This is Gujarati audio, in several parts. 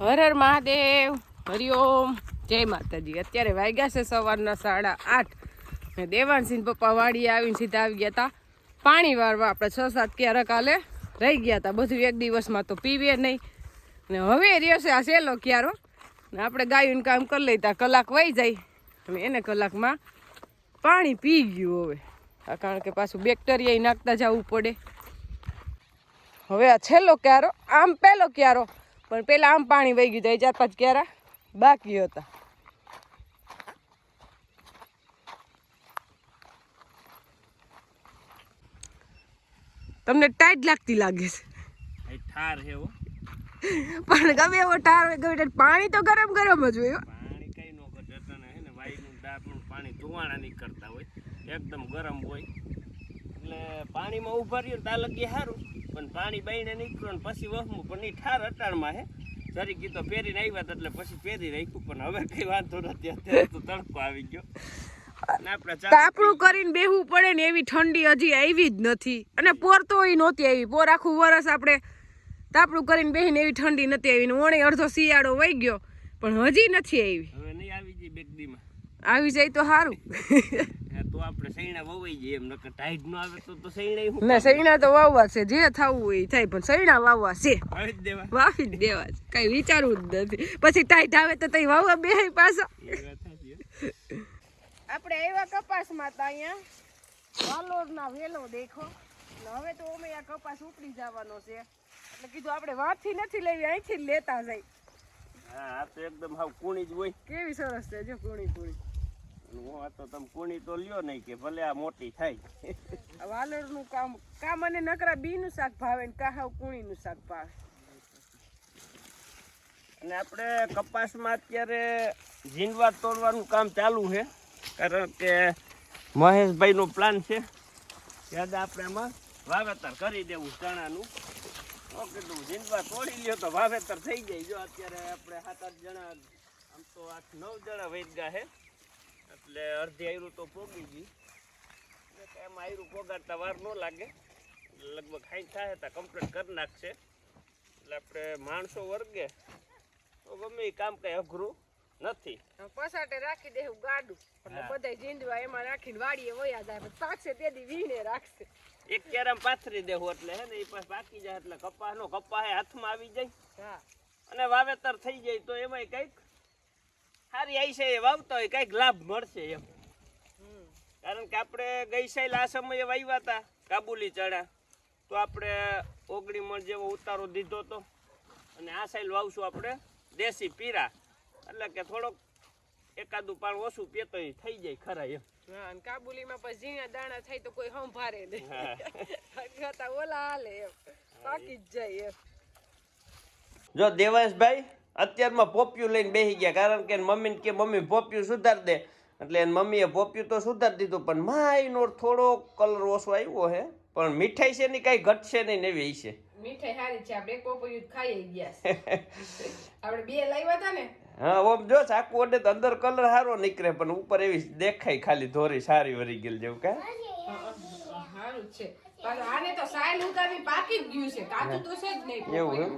હર હર મહાદેવ. હરિઓમ જય માતાજી. અત્યારે વાગ્યા છે સવારના સાડા આઠ. ને દેવાનસિંહ પપ્પા વાડીએ આવીને સીધા આવી ગયા હતા પાણી વાળવા આપણે છ સાત ક્યારેક કાલે રહી ગયા હતા બધું એક દિવસમાં તો પીવીએ નહીં. ને હવે રહ્યો આ સહેલો ક્યારો. ને આપણે ગાયું કામ કરી લેતા કલાક વહી જાય. અને એને કલાકમાં પાણી પી ગયું હવે. આ કારણ કે પાછું બેક્ટેરિયા નાખતા જવું પડે. હવે આ છેલ્લો ક્યારો? આમ પહેલો ક્યારો? પણ પેલા આમ પાણી વહી ગયું હતું એ ચાર પાંચ ક્યારા બાકી હતા. તમને ટાઈટ લાગતી લાગે છે. ઠાર છે હો. પણ ગમે એવો ઠાર હોય ગમે તે પાણી તો ગરમ ગરમ જ હોય. પાણી કઈ નો ઘટતા હે ને વાયુનું ડાબનું પાણી ધુવાણા નીકળતા હોય એકદમ ગરમ હોય. એટલે પાણીમાં ઊભા રહ્યો તાલગી સારું પણ પાણી બહીને નીકળ્યું ને પછી વહમું પણ એ ઠાર અટાણમાં હે. જરી કીધો પહેરીને આવ્યા એટલે પછી પહેરી રાખ્યું પણ હવે કઈ વાંધો નથી અત્યારે તો તડકો આવી ગયો. તાપણું કરીને બેહવું પડે ને એવી ઠંડી હજી આવી જ નથી. અને પોર તો ય નહોતી આવી. પોર આખું વરસ આપણે તાપણું કરીને બેહીને એવી ઠંડી નથી આવી. ને ઓણે અડધો શિયાળો વહી ગયો પણ હજી નથી આવી. હવે નહીં આવી જઈ બેગડીમાં. આવી જાય તો સારું. તો આપણે સૈણા વવાઈ જઈએ એમ નકર ટાઈટ નો આવે તો તો સૈણા હું ના સૈણા તો વાવવા છે જે થાવું હોય એ થાય પણ સૈણા વાવવા છે. જ દેવા. વાવી જ દેવા કઈ વિચારવું જ નથી. પછી ટાઈટ આવે તો તઈ વાવવા બે પાછા. આપણે આવ્યા કપાસમાં તો અહીંયા વાલોરના વેલો દેખો. હવે તો અમે આ કપાસ ઉપડી જવાનો છે. એટલે કીધું આપણે વાથી નથી લેવી અહીંથી લેતા જાય. હા આ તો એકદમ હાવ કુણી જ હોય. કેવી સરસ છે જો કુણી કુણી હું આ તો તમે કુણી તો લ્યો નહીં કે ભલે આ મોટી થાય. વાલરનું કામ કામ અને નકરા બીનું શાક ભાવે ને કા કુણીનું શાક ભાવે. અને આપણે કપાસમાં અત્યારે ઝીંડવા તોડવાનું કામ ચાલુ છે. કારણ કે મહેશભાઈનો પ્લાન છે. ત્યારે આપણે આમાં? વાવેતર કરી દેવું ચણાનું. કીધું ઝીંડવા તોડી લ્યો તો વાવેતર થઈ જાય. જો અત્યારે આપણે સાત આઠ જણા આમ તો આઠ નવ જણા વૈદગા છે. એટલે અડધી આયરું તો પોગી ગઈ એટલે એમ એમાં આયરું પોગાડતા વાર ન લાગે. લગભગ ખાઈ થાય તા કમ્પ્લીટ કરી નાખશે. એટલે આપણે માણસો વર્ગે તો ગમે એ કામ કંઈ અઘરું નથી. પસાટે રાખી દેવું ગાડું. એટલે. બધા જીંદવા એમાં રાખીને વાડીએ વયા જાય પાછે તેથી વીણે રાખશે. એક કેરામ પાથરી દેવું એટલે હે ને એ પાસે પાકી જાય એટલે કપાસનો કપાસ હાથમાં આવી જાય. અને વાવેતર થઈ જાય તો એમાંય કંઈક સારી આવી છે એ વાવતા હોય કંઈક લાભ મળશે એમ. હમ કારણ કે આપણે ગઈ સાઈલ આ સમયે વાવ્યા હતા કાબુલી ચણા. તો આપણે ઓગણી મણ જેવો ઉતારો દીધો હતો અને આ સાઈલ વાવશું આપણે દેશી પીરા. એટલે કે થોડોક એકાદું પાણ ઓછું પીતો થઈ જાય ખરા એમ. હા અને કાબુલીમાં પછી ઝીણા દાણા થાય તો કોઈ સંભારે નહીં. કરતા ઓલા હાલે એમ. પાકી જ જાય એમ. જો દેવાંશભાઈ અત્યારમાં પોપિયું લઈને બેસી ગયા કારણ કે મમ્મીને કે મમ્મી પોપિયું સુધાર દે. એટલે એની મમ્મીએ પોપિયું તો સુધારી દીધું પણ માયનો થોડો કલર ઓછો આવ્યો હે. પણ મીઠાઈ છે ને કાંઈ ઘટશે નહીં એવી છે. મીઠાઈ સારી છે આપણે એક ખાઈ ગયા આપણે બે લાવ્યા હતા ને? હા ઓમ જો ચાકુ વડે તો અંદર કલર સારો નીકળે પણ ઉપર એવી દેખાય ખાલી ધોરી સારી વરી ગયેલ જેવું કા સારું છે. આને તો સાયલ ઉગાવી પાકી જ ગયું છે કાચું તો છે જ નહીં એવું એમ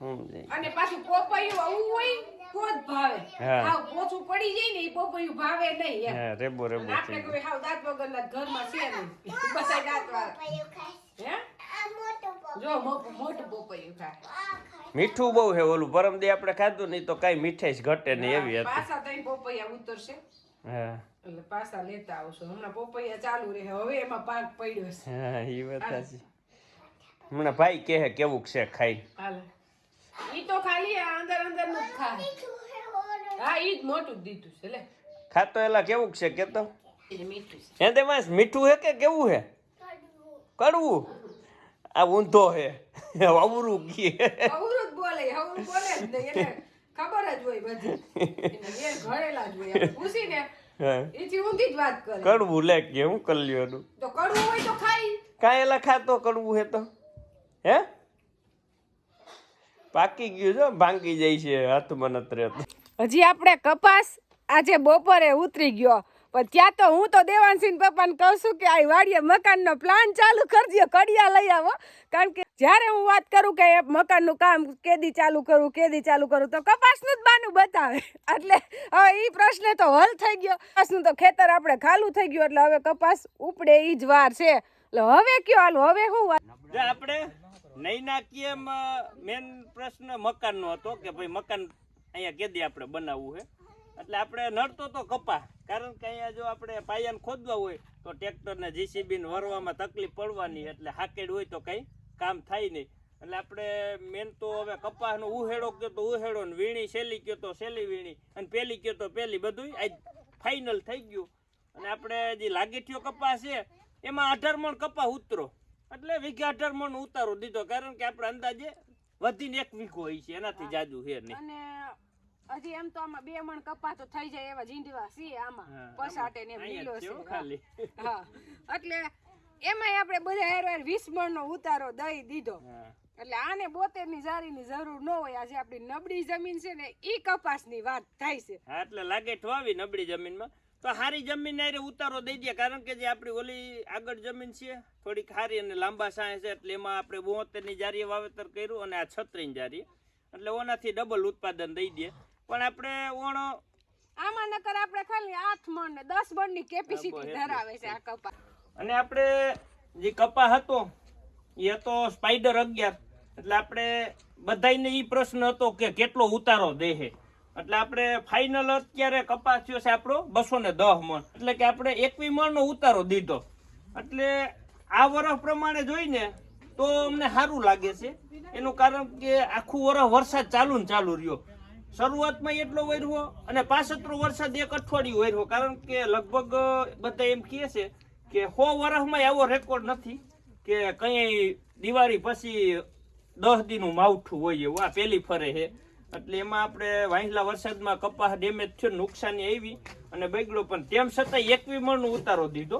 અને પાછું પોપૈયું આવું હોય તો જ ભાવે. હા. હાવ પોચું પડી જાય ને એ પોપૈયું ભાવે નહીં એમ. હા રેબો રેબો આપણે કોઈ હાવ દાંત વગરના ઘરમાં છે નહીં. બધાય દાંત વાળા. હે? જો મોટું પોપૈયું ખાય. મીઠું બહુ છે ઓલું પરમદી આપણે ખાધું નહીં તો કાંઈ મીઠાઈ ઘટે નહીં એવી હતી. પાછા તઈ પોપૈયા ઉતરશે. હા. એટલે પાછા લેતા આવશો. હમણાં પોપૈયા ચાલુ રહે. હવે એમાં પાક પડ્યો છે. હા એ વાત સાચી. હમણાં ભાઈ કહે કેવું છે ખાઈ? હાલે. ઈ તો ખાલી આ અંદર અંદરનું જ હા ઈ જ મોટું દીધું છે લે. ખાતો એલા કેવું છે કેતો? તો મીઠું માસ મીઠું હે કે કેવું હે? કડવું. આ ઊંધો હે. અવરું કી અવરું જ બોલે અવરું બોલે જ નહીં ખબર જ હોય બધી. એને ઘરેલા જ હોય. પૂછીને એથી ઊંધી જ વાત કરે. કડવું લે કે હું કલ્યોનું તો કડવું હોય તો ખાઈ. કાંઈ એલા ખાતો કડવું હે તો? હે? પાકી ગયું છે ભાંગી જાય છે હાથમાં હજી આપણે કપાસ આજે બપોરે ઉતરી ગયો. પણ ત્યાં તો હું તો દેવાનસિંહ પપ્પાને કહું છું કે આ વાડીએ મકાનનો પ્લાન ચાલુ કરજો કડિયા લઈ આવો. કારણ કે જ્યારે હું વાત કરું કે મકાનનું કામ કેદી ચાલુ કરું કેદી ચાલુ કરું તો કપાસનું જ બાનું બતાવે. એટલે હવે એ પ્રશ્ન તો હલ થઈ ગયો. કપાસનું તો ખેતર આપણે ખાલું થઈ ગયું એટલે હવે કપાસ ઉપડે એ જ વાર છે. એટલે હવે કયો હાલ હવે શું વાત આપણે નાખીએ મેન પ્રશ્ન મકાનનો હતો કે ભાઈ મકાન અહીંયા કેદી આપણે બનાવવું છે? એટલે આપણે નડતો તો કપા કારણ કે અહીંયા જો આપણે પાયાને ખોદવા હોય, તો ટ્રેક્ટરને જીસીબીને વરવામાં તકલીફ પડવાની એટલે હાકેડ હોય તો કંઈ કામ થાય નહીં. એટલે આપણે મેન તો હવે કપાસનો ઉહેડો કયો તો ઉહેડો ને વીણી શેલી કયો તો શેલી વીણી, અને પેલી કયો તો પેલી. બધું આજ ફાઇનલ થઈ ગયું. અને આપણે જે લાગીઠીઓ કપાસ છે, એમાં અઢાર મણ કપાસ ઉતરો. એટલે વીઘે અઢાર મણ ઉતારો દીધો કારણ કે આપણે અંદાજે વધીને એક વીઘો હોય છે એનાથી જાજુ હે નહીં. અને હજી એમ તો આમાં બે મણ કપા તો થઈ જાય એવા જીંડવા છે આમાં. પસાટે ને લીલો છે ખાલી. હા. એટલે એમાંય આપણે બધા હેર વીસ વીસ મણનો ઉતારો દઈ દીધો. એટલે આને બોતેરની જારીની જરૂર ન હોય આજે આપણી નબળી જમીન છે ને ઈ કપાસની વાત થાય છે. એટલે લાગે ઠવાવી નબળી જમીનમાં. તો સારી જમીન ને ઉતારો દઈ દે કારણ કે જે આપણી ઓલી આગળ જમીન છે થોડીક સારી અને લાંબા સાય છે એટલે એમાં આપણે બોતેરની જારીએ વાવેતર કર્યું અને આ છત્રીની જારી. એટલે ઓનાથી ડબલ ઉત્પાદન દઈ દે. પણ આપણે ઓણો આમાં નકર આપણે ખાલી આઠ મણ ને દસ મણની કેપેસિટી ધરાવે છે આ કપા અને આપણે જે કપા હતો એ હતો સ્પાઈડર અગિયાર. એટલે આપણે બધાને એ પ્રશ્ન હતો કે કેટલો ઉતારો દેહે. એટલે આપણે ફાઇનલ અત્યારે કપાસ થયો છે આપણો બસો ને દહ મણ. એટલે કે આપણે એકવી મણનો ઉતારો દીધો. એટલે આ વર્ષ પ્રમાણે જોઈને તો અમને સારું લાગે છે. એનું કારણ કે આખું વર્ષ વરસાદ ચાલુ ને ચાલુ રહ્યો. શરૂઆતમાં એટલો વર્યો અને પાછતરો વરસાદ એક અઠવાડિયું વર્યો કારણ કે લગભગ બધા એમ કહે છે કે સો વર્ષમાં આવો રેકોર્ડ નથી કે કઈ દિવાળી પછી દસ દીનું માવઠું હોય એવું. આ પહેલી ફરે છે. એટલે એમાં આપણે વાંસલા વરસાદમાં કપાસ ડેમેજ થયો નુકસાની આવી અને બગડ્યો. પણ તેમ છતાં એકવી મણનો ઉતારો દીધો.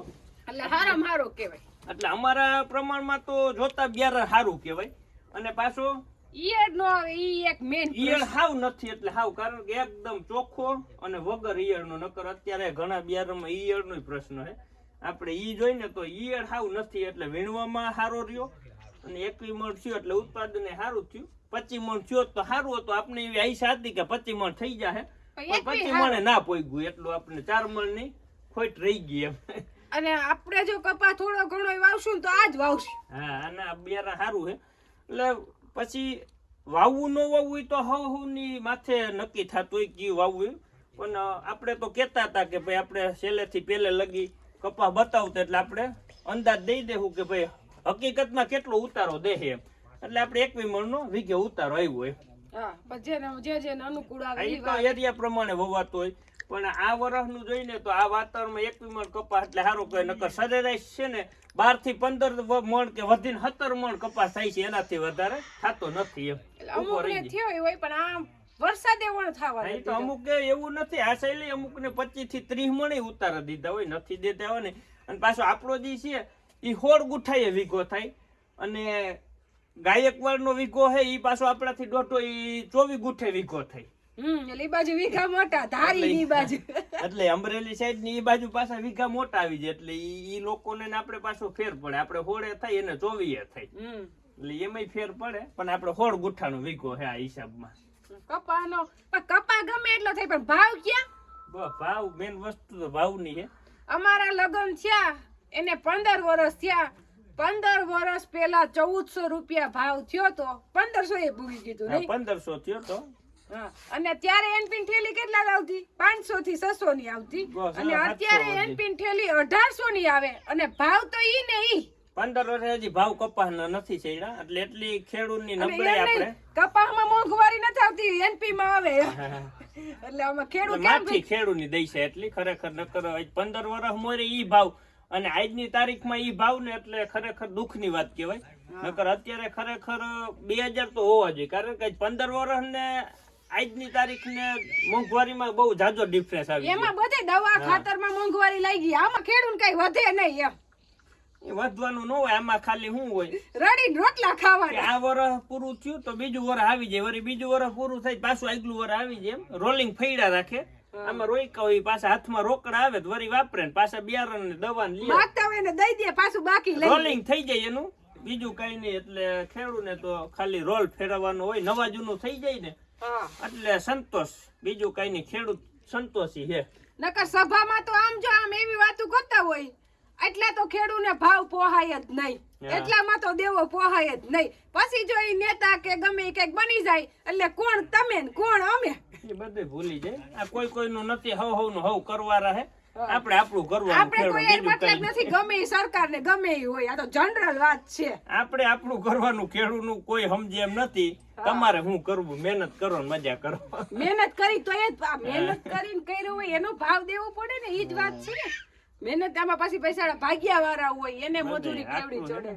એટલે હારામ હારો કહેવાય. એટલે અમારા પ્રમાણમાં તો જોતા બિયારણ સારું કહેવાય. અને પાછો? ઈયળ નો આવે ઈ એક મેન ઈયળ હાવ નથી એટલે હાવ કારણ કે એકદમ ચોખ્ખો અને વગર ઈયળ નો નકર અત્યારે ઘણા બિયારણમાં ઈયળનો પ્રશ્ન છે. આપણે ઈ જોઈને તો ઈયળ હાવ નથી એટલે વીણવામાં સારો રહ્યો. અને એકવી મણ થયો એટલે ઉત્પાદન સારું થયું. પચી મણ થયો તો સારું હતું. આપણે એવી આશા હતી કે પચી મણ થઈ જાય પચી મણે ના પોગ્યું એટલું આપણે ચાર મણની ખોટ રહી ગઈ એમ. અને આપણે જો કપા થોડો ઘણો વાવશું તો તો આજ વાવશું. હા અને બેરા સારું છે. એટલે પછી વાવવું ન વાવવું તો હવ હવની માથે નક્કી થતું હોય કે વાવવું પણ આપણે તો કહેતા હતા કે ભાઈ આપણે છેલ્લેથી પહેલે લગી કપા બતાવતા એટલે આપણે અંદાજ દઈ દેવું કે ભાઈ હકીકતમાં કેટલો ઉતારો દે એમ એટલે આપણે એકવી મણનો વીઘે ઉતારો આવ્યો હોય. એરિયા પ્રમાણે વવાતો હોય. પણ આ વર્ષનું જોઈને તો આ વાતાવરણમાં એક મણ કપાસ એટલે સારો કહે નકર સરેરાશ છે ને બારથી પંદર મણ કે વધીને સત્તર મણ કપાસ થાય છે એનાથી વધારે થતો નથી એમ. હોય પણ આ વરસાદે વણ થવા તો અમુક એવું નથી. આ શૈલી અમુક ને પચીસથી ત્રીસ મણ ઉતારા દીધા હોય. નથી દેતા હોય ને. અને પાછો આપણો જે છે એ હોળ ગુઠાઈએ વીઘો થાય. અને ગાયકવાડનો વીઘો હે એ પાછો આપણાથી દોઢો એ ચોવીસ ગુઠે વીઘો થાય. એટલે ઈ બાજુ વીઘા મોટા ધારી ની બાજુ. એટલે અમરેલી સાઈડની બાજુ પાછા વીઘા મોટા આવી જાય. એટલે ઈ લોકોને આપણે પાછો ફેર પડે. આપણે હોળે થાય એને ચોવીએ થાય. એટલે એમાંય ફેર પડે પણ આપણે હોળ ગુઠાનો વીઘો છે આ હિસાબમાં. કપાનો કપા ગમે એટલો થાય પણ ભાવ ક્યાં? ભાવ મેન વસ્તુ તો ભાવની છે અમારા લગ્ન થયા. એને પંદર વર્ષ થયા. પંદર વર્ષ પહેલા ચૌદસો રૂપિયા ભાવ થયો તો પંદરસો એ ભૂલી કીધું પંદરસો થયો તો. અને ત્યારે એનપીન થેલી કેટલા આવતી? પાંચસો થી છસો ની આવતી. અને અત્યારે એનપીન થેલી અઢારસો ની આવે અને ભાવ તો ઈ ને ઈ. પંદર વર્ષ હજી ભાવ કપાસના નથી છેડા એટલે એટલી ખેડૂતની નબળાઈ આપણે. કપાસમાં મોંઘવારી નથી આવતી એનપી માં આવે એટલે આમાં ખેડૂત માથી ખેડૂતની દઈ છે એટલી ખરેખર નકર પંદર વર્ષ મોરે ઈ ભાવ અને આજની તારીખમાં ઈ ભાવ ને એટલે ખરેખર દુઃખની વાત કહેવાય. નકર અત્યારે ખરેખર બે હજાર તો હોવા જોઈએ. કારણ કે પંદર વર્ષ ને આજની તારીખ ને મોંઘવારીમાં બહુ જાજો ડિફરન્સ આવી એમાં બધે દવા ખાતરમાં મોંઘવારી લાગી. આમાં ખેડૂત કઈ વધે નહીં એમ. એ વધવાનું ન હોય આમાં ખાલી શું હોય? રડી રોટલા ખાવાના. આ વર્ષ પૂરું થયું તો બીજું વર આવી જાય. વળી બીજું વર્ષ પૂરું થાય પાછું આગલું વર આવી જાય રોલિંગ ફૈડા રાખે. આમાં રોઈકા હોય પાછા હાથમાં રોકડા આવે વરી વાપરે ને પાછા બિયારણ ને દવા ને માગતા હોય ને દઈ દે પાછું બાકી લઈ રોલિંગ થઈ જાય એનું. બીજું કઈ નહીં એટલે ખેડૂને તો ખાલી રોલ ફેરવવાનો હોય નવા જૂનું થઈ જાય ને. એટલે સંતોષ. બીજું કઈ નહીં ખેડૂત સંતોષી હે નકર સભામાં તો આમ જો આમ એવી વાતો કરતા હોય એટલે તો ખેડૂને ભાવ પોહાય જ નહીં. એટલામાં તો દેવો પોહાય જ નહીં. પછી જો એ નેતા કે ગમે ઈ બની જાય એટલે કોણ તમે ને કોણ અમે? એ બધે ભૂલી જાય. આ કોઈ કોઈનું નથી હવ હવનું હવ કરવા રહે. આપણે આપણું કરવાનું આપણે કોઈ મતલબ નથી ગમે ઈ સરકારને ગમે એ હોય આ તો જનરલ વાત છે. આપણે આપણું કરવાનું ખેડૂતનું કોઈ સમજે એમ નથી. તમારે હું કરવું? મહેનત કરો ને મજા કરો. મહેનત કરી તો એ મહેનત કરીને કર્યું હોય એનો ભાવ દેવો પડે ને એ જ વાત છે ને. મહેનત આમાં પાછી પૈસા ભાગ્યા વાળા હોય એને મજૂરી કેવડી ચડે.